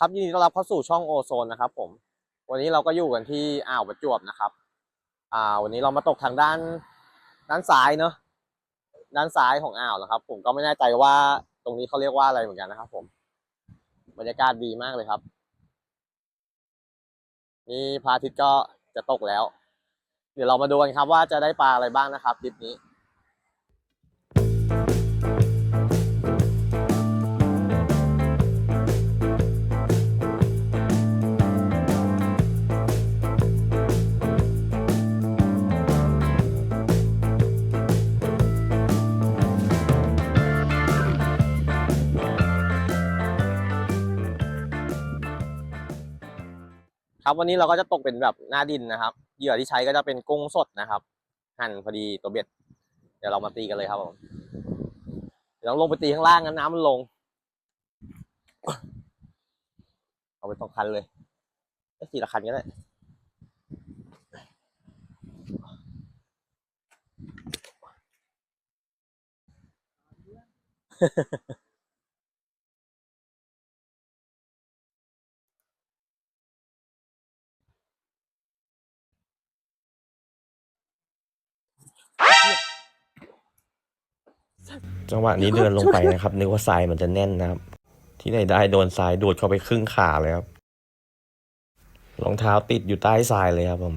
ครับยินดีต้อนรับเข้าสู่ช่องโอโซนนะครับผมวันนี้เราก็อยู่กันที่อ่าวประจวบนะครับ อ่าวันนี้เรามาตกทางด้านด้านซ้ายเนอะด้านซ้ายของอ่าวนะครับ ผมก็ไม่แน่ใจว่าตรงนี้เขาเรียกว่าอะไรเหมือนกันนะครับ ผมบรรยากาศดีมากเลยครับ นี่พระอาทิตย์ก็จะตกแล้ว เดี๋ยวเรามาดูกันครับว่าจะได้ปลาอะไรบ้างนะครับทริปนี้ ครับวันนี้เราก็จะตกเป็นแบบหน้าดินนะครับ เหยื่อที่ใช้ก็จะเป็นกุ้งสดนะครับ หั่นพอดีตัวเบ็ด เดี๋ยวเรามาตีกันเลยครับผมเดี๋ยวลงไปตีข้างล่างงั้นน้ำมันลง เอาไปสองคันเลยเอ้ยสี่ละคันก็ได้ จังหวะนี้เดินลงไปนะครับ นึกว่าทรายมันจะแน่นนะครับ ที่ไหนได้โดนทรายดูดเข้าไปครึ่งขาเลยครับรองเท้าติดอยู่ใต้ทรายเลยครับผม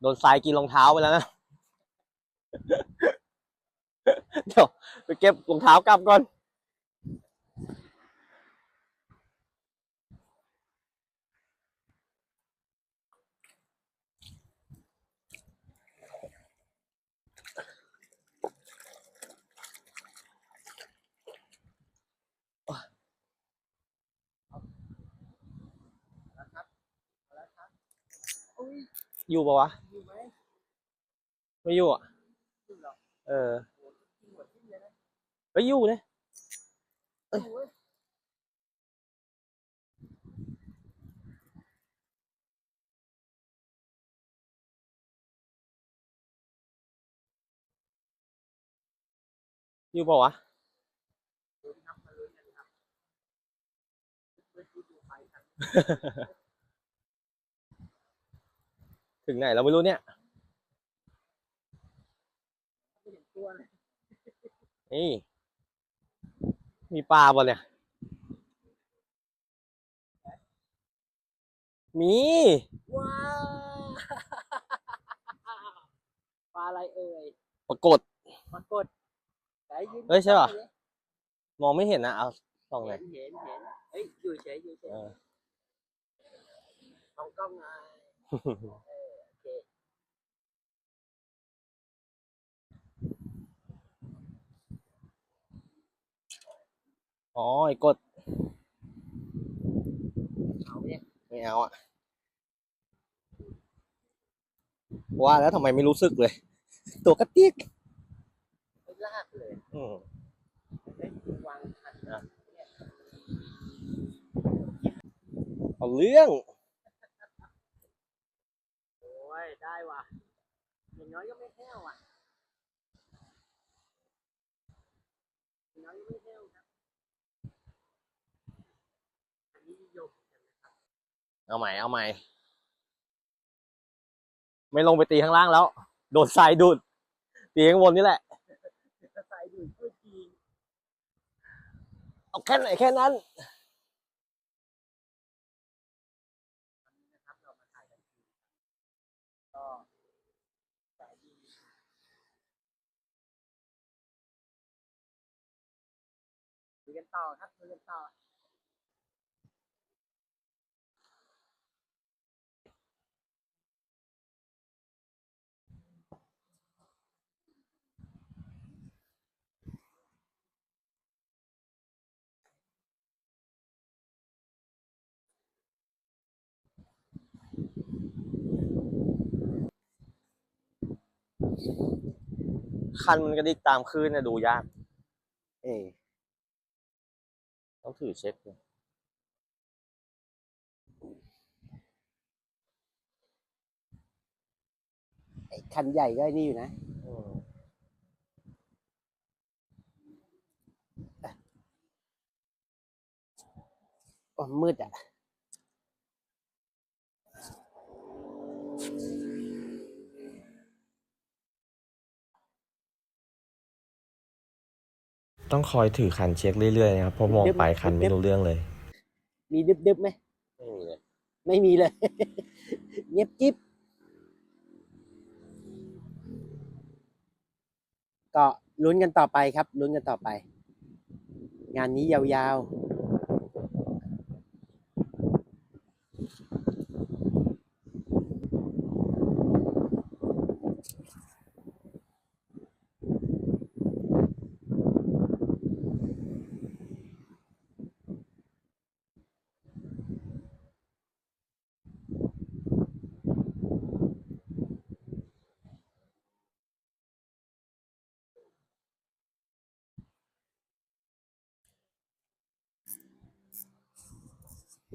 โดนทรายกินรองเท้าไปแล้วนะ เดี๋ยวไปเก็บรองเท้ากลับก่อนอยู่ปะวะ ไม่อยู่อะ เออเฮ้ยอยู่เนี่ยเอ้ยอยู่ปะวะถึงไหนเราไม่รู้เนี่ย นี่มีปลาบ่เนี่ย มี ว้าวปลาอะไรเอ่ยปรากฏ ปรากฏไหนยืนเฮ้ยใช่ปะมองไม่เห็นนะ เอาส่องหน่เห็อยนเห็นเห็นเฮ้ยอยู่เฉยอยู่เฉยเออมองกล้องไงโอเค อ๋อไอ้กดเอาเนี่ยไม่เอาอะว่าแล้วทำไมไม่รู้สึกเลย ตัวกระติกไม่ลากเลยอืมเฮ้ยวางทันนะเอาเรื่อง โอ้ย ได้ว่ะอย่างน้อยก็ไม่แห้วอะอย่างน้อยก็ไม่แห้วครับอันนี้นิยมกันนะครับ เอาใหม่เอาใหม่ ไม่ลงไปตีข้างล่างแล้ว โดนทรายดูด ตีข้างบนนี่แหละถ้าใส่ดูดช่วยจริงเอาแค่ไหนแค่นั้นนะครับเรามาถ่ายกันทีก็สายดีคุยกันต่อครับคุยกันต่อ คันมันกระดิกตามคลื่นนะดูยาก เออต้องถือเช็คด้วยไอ้คันใหญ่ก็ไอ้นี่อยู่นะอืมโอ้มืดอะ ต้องคอยถือคันเช็คเรื่อยๆนะครับเพราะมองไปคันไม่รู้เรื่องเลย มีดึบดึบๆไหมไม่มีเลย ไม่มีเลย เงียบกิ๊บก็ลุ้นกันต่อไปครับลุ้นกันต่อไป งานนี้ยาวๆ บร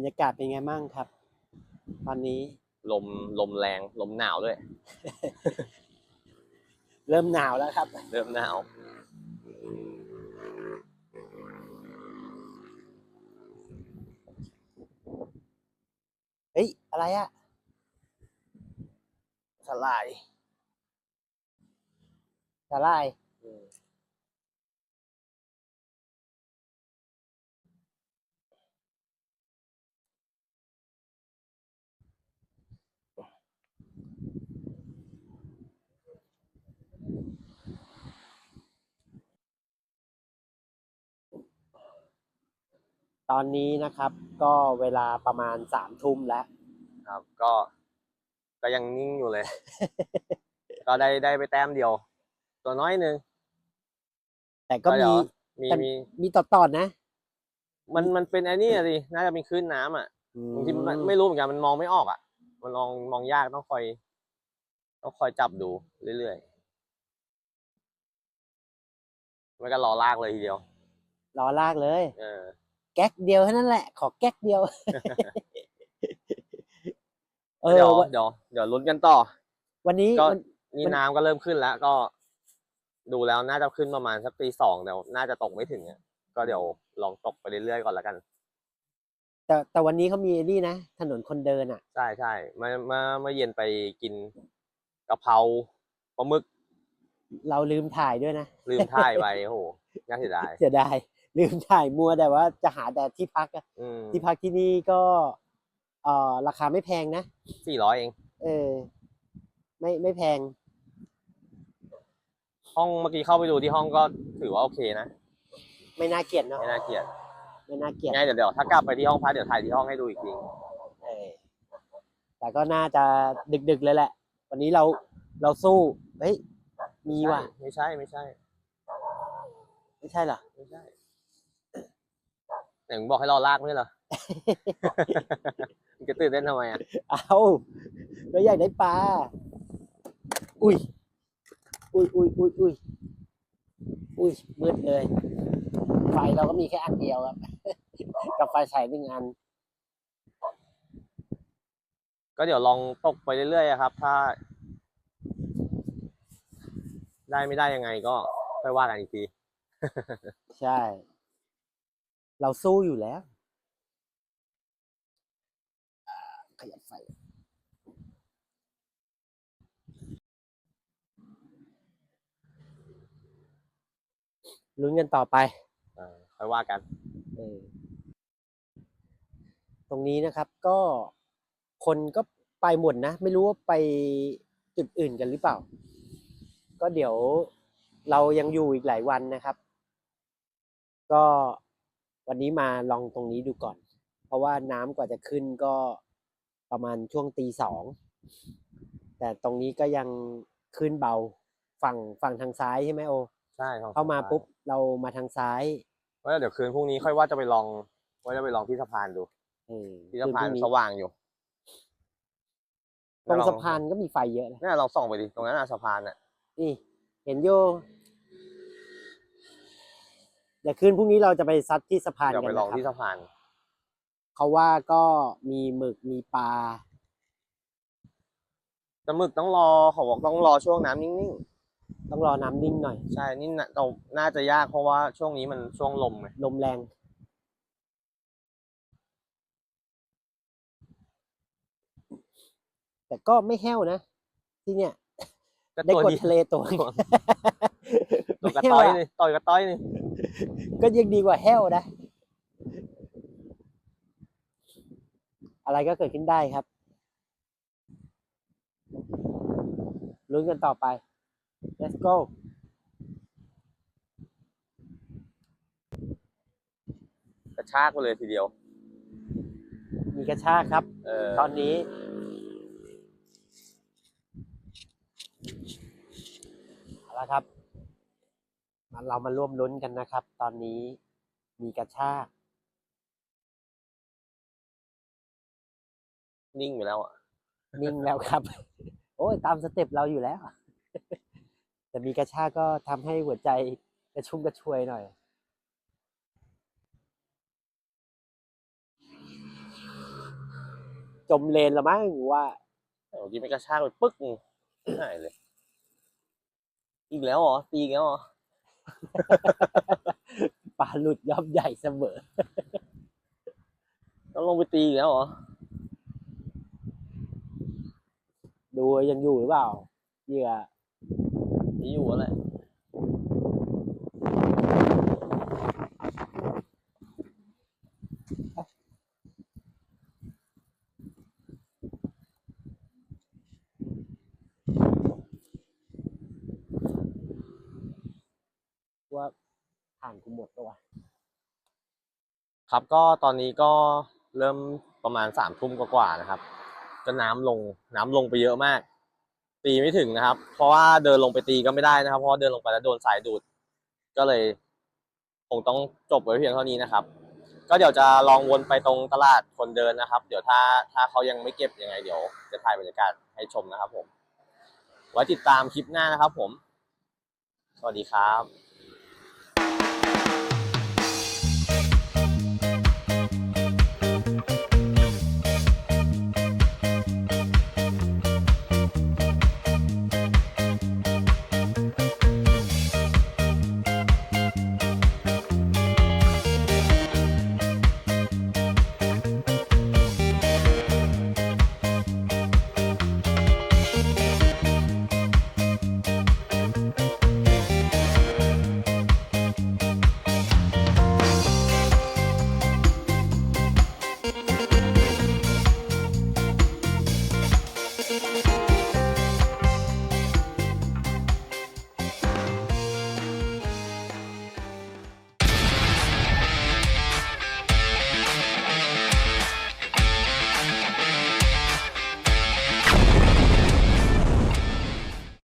รยากาศเป็นไงบ้างครับ ตอนนี้ ลมลมแรงลมหนาวด้วย เริ่มหนาวแล้วครับ เริ่มหนาว เฮ้ย อะไรอะสลายสาลาย ตอนนี้นะครับก็เวลาประมาณสามทุ่มแล้ว ครับ ก็ก็ยังนิ่งอยู่เลย ก็ได้ได้ไปแต้มเดียว ตัวน้อยหนึ่งแต่ก็เดี๋มียวมีแต่มีมีต่อต่อๆนะ มันมันเป็นไอ้นี่อะสิน่าจะเป็นคลื่นน้ำอะบางทีมันไม่รู้เหมือนกันมันมองไม่ออกอะ มันมองมองยากต้องคอย ต้องคอยจับดูเรื่อยๆไม่ก็รอลากเลยทีเดียว รอลากเลย เออ แก๊กเดียวเท่านั้นแหละ ขอแก๊กเดียว เออเดี๋ยววันเดี๋ยวเดี๋ยวลุ้นกันต่อ วันนี้ก็วันนี่มันน้ำก็เริ่มขึ้นแล้ว ก็ ดูแล้วน่าจะขึ้นประมาณสักตีสองแต่น่าจะตกไม่ถึงอะก็เดี๋ยวลองตกไปเรื่อยๆก่อนแล้วกัน แต่แต่วันนี้เขามีไอ้นี่นะถนนคนเดินอะ ใช่ใช่เมื่อเมื่อเมื่อเย็นไปกินกะเพราปลาหมึก เราลืมถ่ายด้วยนะลืมถ่ายไปโอ้โหน่าเสียดาย เสียดาย ลืมถ่ายมัวแต่ว่าจะหาแต่ที่พักอะอืมที่พักที่นี่ก็เอ่อราคาไม่แพงนะ สี่ร้อยเอง เออ ไม่ไม่แพง ห้องเมื่อกี้เข้าไปดูที่ห้องก็ถือว่าโอเคนะ ไม่น่าเกลียดเนาะไม่น่าเกลียดไม่น่าเกลียด ง่ายเดี๋ยวเดี๋ยวถ้ากลับไปที่ห้องพักเดี๋ยวถ่ายที่ห้องให้ดูอีกทีเออแต่ก็น่าจะดึกๆเลยแหละ วันนี้เราเราสู้ เฮ้ย มีว่ะ ไม่ใช่ไม่ใช่ ไม่ใช่เหรอ ไม่ใช่ ไหนมึงบอกให้รอลากไม่ใช่เหรอ มึงจะตื่นเต้นทำไมอะ เอาเราอยากได้ปลา อุ้ย อุ้ยอุ้ยอุ้ยอุ้ยอุ้ยมืดเลย ไฟเราก็มีแค่อันเดียวครับ กับไฟฉายหนึ่งอัน ก็เดี๋ยวลองตกไปเรื่อยๆอะครับ ถ้า ได้ไม่ได้ยังไงก็ค่อยว่ากันอีกที ใช่ เราสู้อยู่แล้วอ่าขยับไฟ ลุ้นกันต่อไปอ่าค่อยว่ากัน เออตรงนี้นะครับก็คนก็ไปหมดนะ ไม่รู้ว่าไปจุดอื่นกันหรือเปล่า ก็เดี๋ยวเรายังอยู่อีกหลายวันนะครับ ก็ วันนี้มาลองตรงนี้ดูก่อน เพราะว่าน้ำกว่าจะขึ้นก็ประมาณช่วงตีสอง แต่ตรงนี้ก็ยังขึ้นเบาฝั่งฝั่งทางซ้ายใช่ไหมโอ ใช่ทงเข้ามาสะพนปุ๊บเรามาทางซ้ายว่าเดี๋ยวคืนพรุ่งนี้ค่อยว่าจะไปลองว่าจะไปลองที่สะพานดูเออที่สะพานคืนพรุ่งนี้สว่างอยู่ตรงลอสะพานก็มีไฟเยอะเลยเนี่ยลองส่องไปดิตรงนั้นน่ะสะพานน่ะนี่เห็นอยู่เดี๋ยวคืนพรุ่งนี้เราจะไปซัดที่สะพานเดี๋ยวกัไปนลองนะครับที่สะพาน เขาว่าก็มีหมึกมีปลา แต่หมึกต้องรอเขาบอกต้องรอช่วงน้ำนิ่งต้องรอน้ำนิ่งหน่อย ๆ ใช่ นี่น่ะเราน่าจะยากเพราะว่าช่วงนี้มันช่วงลมไงลมแรง แต่ก็ไม่แห้วนะ ที่เนี่ย ก็ได้ตัวกดดีทะเลตัวหนึ่งตัวกระไม่แห้ต้วอยอะนี่ต่อยกระต้อยนี่ ก็ยังดีกว่าแห้วนะ อะไรก็เกิดขึ้นได้ครับลุ้นกันต่อไป let's go กระชากไปเลยทีเดียว มีกระชากครับเออตอนนี้ เอาละครับมา เรามาร่วมลุ้นกันนะครับ ตอนนี้มีกระชาก นิ่งไปแล้วอะ นิ่งแล้วครับ โอ้ย ตามสเต็ปเราอยู่แล้ว แต่มีกระชากก็ทำให้หัวใจกระชุ่มกระชวยหน่อยจมเลนละมั้งว่าเมื่อกี้ไม่กระชากไปปึ๊กหนึ่งหายเลย อีกแล้วเหรอตีอีกแล้วเหรอ ปลาหลุดย่อมใหญ่เสมอ ต้องลงไปตีอีกแล้วเหรอ ดูยังอยู่หรือเปล่าเหยื่อตีอยู่อะไร กูหมดแล้ววะครับก็ตอนนี้ก็เริ่มประมาณสามทุ่มกว่าๆนะครับ ก็น้ำลงน้ำลงไปเยอะมาก ตีไม่ถึงนะครับ เพราะว่าเดินลงไปตีก็ไม่ได้นะครับ เพราะเดินลงไปแล้วโดนสายดูด ก็เลยคงต้องจบไว้เพียงเท่านี้นะครับ ก็เดี๋ยวจะลองวนไปตรงตลาดคนเดินนะครับ เดี๋ยวถ้าถ้าเขายังไม่เก็บยังไงเดี๋ยว จะถ่ายบรรยากาศให้ชมนะครับผม ไว้ติดตามคลิปหน้านะครับผม สวัสดีครับ